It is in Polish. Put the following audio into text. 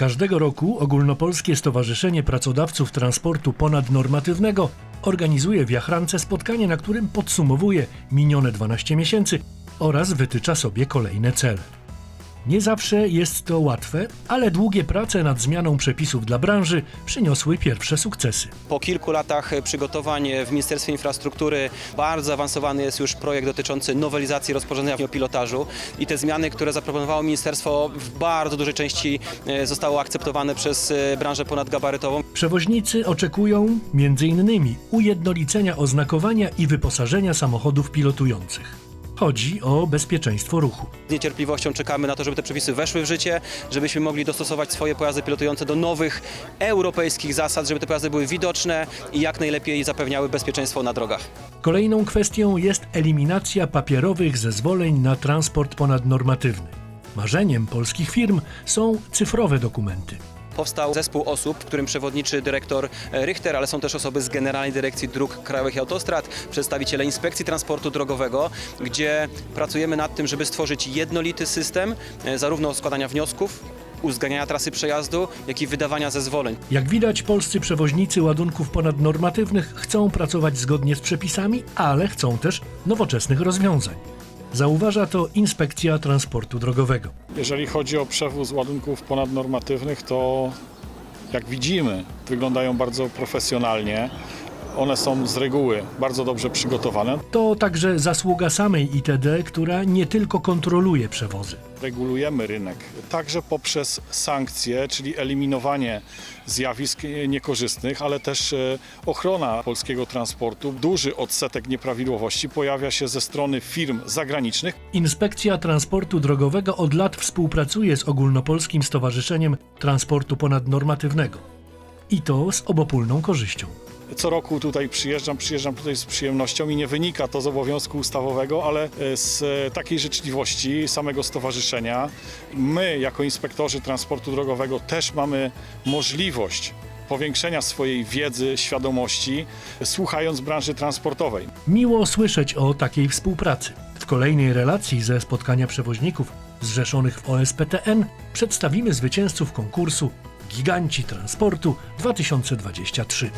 Każdego roku Ogólnopolskie Stowarzyszenie Pracodawców Transportu Ponadnormatywnego organizuje w Jachrance spotkanie, na którym podsumowuje minione 12 miesięcy oraz wytycza sobie kolejne cele. Nie zawsze jest to łatwe, ale długie prace nad zmianą przepisów dla branży przyniosły pierwsze sukcesy. Po kilku latach przygotowań w Ministerstwie Infrastruktury bardzo zaawansowany jest już projekt dotyczący nowelizacji rozporządzenia o pilotażu i te zmiany, które zaproponowało ministerstwo w bardzo dużej części e, zostały akceptowane przez e, branżę ponadgabarytową. Przewoźnicy oczekują m.in. ujednolicenia oznakowania i wyposażenia samochodów pilotujących. Chodzi o bezpieczeństwo ruchu. Z niecierpliwością czekamy na to, żeby te przepisy weszły w życie, żebyśmy mogli dostosować swoje pojazdy pilotujące do nowych europejskich zasad, żeby te pojazdy były widoczne i jak najlepiej zapewniały bezpieczeństwo na drogach. Kolejną kwestią jest eliminacja papierowych zezwoleń na transport ponadnormatywny. Marzeniem polskich firm są cyfrowe dokumenty. Powstał zespół osób, którym przewodniczy dyrektor e, Richter, ale są też osoby z Generalnej Dyrekcji Dróg Krajowych i Autostrad, przedstawiciele Inspekcji Transportu Drogowego, gdzie pracujemy nad tym, żeby stworzyć jednolity system e, zarówno składania wniosków, uzgadniania trasy przejazdu, jak i wydawania zezwoleń. Jak widać, polscy przewoźnicy ładunków ponadnormatywnych chcą pracować zgodnie z przepisami, ale chcą też nowoczesnych rozwiązań. Zauważa to Inspekcja Transportu Drogowego. Jeżeli chodzi o przewóz ładunków ponadnormatywnych, to jak widzimy, wyglądają bardzo profesjonalnie. One są z reguły bardzo dobrze przygotowane. To także zasługa samej ITD, która nie tylko kontroluje przewozy. Regulujemy rynek także poprzez sankcje, czyli eliminowanie zjawisk niekorzystnych, ale też e, ochrona polskiego transportu. Duży odsetek nieprawidłowości pojawia się ze strony firm zagranicznych, Inspekcja Transportu Drogowego od lat współpracuje z Ogólnopolskim Stowarzyszeniem Transportu Ponadnormatywnego. I to z obopólną korzyścią. Co roku tutaj przyjeżdżam, przyjeżdżam tutaj z przyjemnością i nie wynika to z obowiązku ustawowego, ale e, z e, takiej życzliwości samego stowarzyszenia. My, jako inspektorzy transportu drogowego, też mamy możliwość powiększenia swojej wiedzy, świadomości, słuchając branży transportowej. Miło słyszeć o takiej współpracy. W kolejnej relacji ze spotkania przewoźników zrzeszonych w OSPTN przedstawimy zwycięzców konkursu Giganci Transportu 2023.